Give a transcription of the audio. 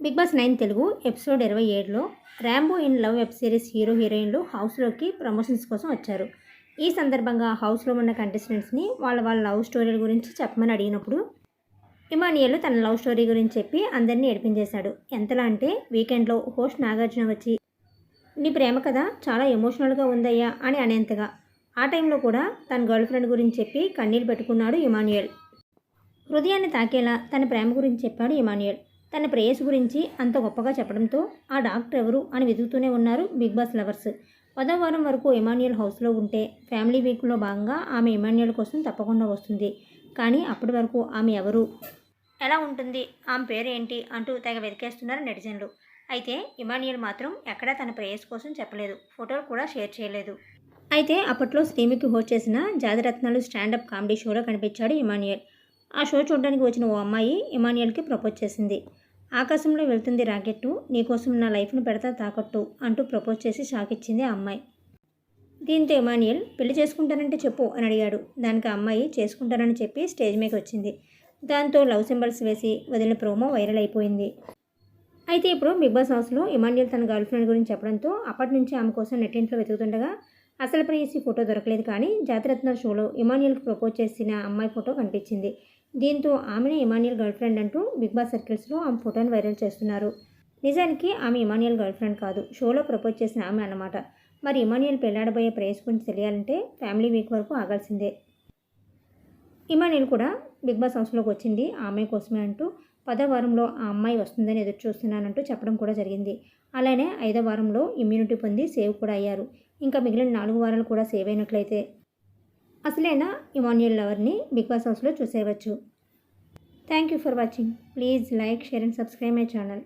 Big Boss nine Telugu episode ఇరవై ఏడులో Rambo in love web series hero హీరోయిన్లు హౌస్లోకి ప్రమోషన్స్ కోసం వచ్చారు. ఈ సందర్భంగా హౌస్లో ఉన్న కంటెస్టెంట్స్ని వాళ్ళ వాళ్ళ లవ్ స్టోరీల గురించి చెప్పమని అడిగినప్పుడు ఇమానియల్ తన లవ్ స్టోరీ గురించి చెప్పి అందరినీ ఏడిపించేశాడు. ఎంతలా అంటే వీకెండ్లో హోస్ట్ నాగార్జున వచ్చి నీ ప్రేమ కథ చాలా ఎమోషనల్గా ఉందయ్యా అని అనేంతగా. ఆ టైంలో కూడా తన గర్ల్ ఫ్రెండ్ గురించి చెప్పి కన్నీళ్ళు పెట్టుకున్నాడు ఇమానియల్ హృదయాన్ని తాకేలా తన ప్రేమ గురించి చెప్పాడు ఇమానియల్ తన ప్రేయస్ గురించి అంత గొప్పగా చెప్పడంతో ఆ డాక్టర్ ఎవరు అని వెతుకుతూనే ఉన్నారు బిగ్ బాస్ లవర్స్. పదో వారం వరకు ఎమాన్యుయల్ హౌస్లో ఉంటే ఫ్యామిలీ వీక్లో భాగంగా ఆమె ఎమాన్యుయల్ కోసం తప్పకుండా వస్తుంది. కానీ అప్పటి వరకు ఆమె ఎవరు? ఎలా ఉంటుంది? ఆమె పేరు ఏంటి? అంటూ తెగ వెతికేస్తున్నారు నెటిజన్లు. అయితే ఇమాన్యుయల్ మాత్రం ఎక్కడా తన ప్రేయస్ కోసం చెప్పలేదు. ఫోటోలు కూడా షేర్ చేయలేదు. అయితే అప్పట్లో శ్రీమికి హోస్ట్ చేసిన జాతిరత్నాలు స్టాండప్ కామెడీ షోలో కనిపించాడు ఇమాన్యుయల్ ఆ షో చూడడానికి వచ్చిన ఓ అమ్మాయి ఇమాన్యుయల్కి ప్రపోజ్ చేసింది. ఆకాశంలో వెళ్తుంది రాకెట్టు నీకోసం నా లైఫ్ను పెడతా తాకట్టు అంటూ ప్రపోజ్ చేసి షాక్ ఇచ్చింది ఆ అమ్మాయి. దీంతో ఎమానియల్ పెళ్ళి చేసుకుంటానంటే చెప్పు అని అడిగాడు. దానికి ఆ అమ్మాయి చేసుకుంటానని చెప్పి స్టేజ్ మీదకి వచ్చింది. దాంతో లవ్ సింబల్స్ వేసి వదిలిన ప్రోమో వైరల్ అయిపోయింది. అయితే ఇప్పుడు బిగ్ బాస్ హౌస్లో ఇమాన్యుల్ తన గర్ల్ ఫ్రెండ్ గురించి చెప్పడంతో అప్పటి నుంచి ఆమె కోసం నెట్టింట్లో వెతుకుతుండగా అసలు ప్రేయసి ఫోటో దొరకలేదు కానీ జాతిరత్న షోలో ఇమాన్యుయల్కి ప్రపోజ్ చేసిన అమ్మాయి ఫోటో కనిపించింది. దీంతో ఆమెనే ఇమాన్యుయల్ గర్ల్ ఫ్రెండ్ అంటూ బిగ్ బాస్ సర్కిల్స్లో ఆమె ఫోటోని వైరల్ చేస్తున్నారు. నిజానికి ఆమె ఇమాన్యుయల్ గర్ల్ ఫ్రెండ్ కాదు షోలో ప్రపోజ్ చేసిన ఆమె అన్నమాట. మరి ఇమాన్యుయల్ పెళ్ళాడబోయే ప్రేయస్ గురించి తెలియాలంటే ఫ్యామిలీ వీక్ వరకు ఆగాల్సిందే. ఇమాన్యుయల్ కూడా బిగ్ బాస్ హౌస్లోకి వచ్చింది ఆమె కోసమే అంటూ పదో వారంలో ఆ అమ్మాయి వస్తుందని ఎదురు చూస్తున్నానంటూ చెప్పడం కూడా జరిగింది. అలానే ఐదో వారంలో ఇమ్యూనిటీ పొంది సేవ్ కూడా అయ్యారు. ఇంకా మిగిలిన నాలుగు వారాలు కూడా సేవ్ అయినట్లయితే అసలైన ఇమాన్యుల్ లవర్ని బిగ్ బాస్ హౌస్లో చూసేయవచ్చు. Thank you for watching. Please like share and subscribe my channel.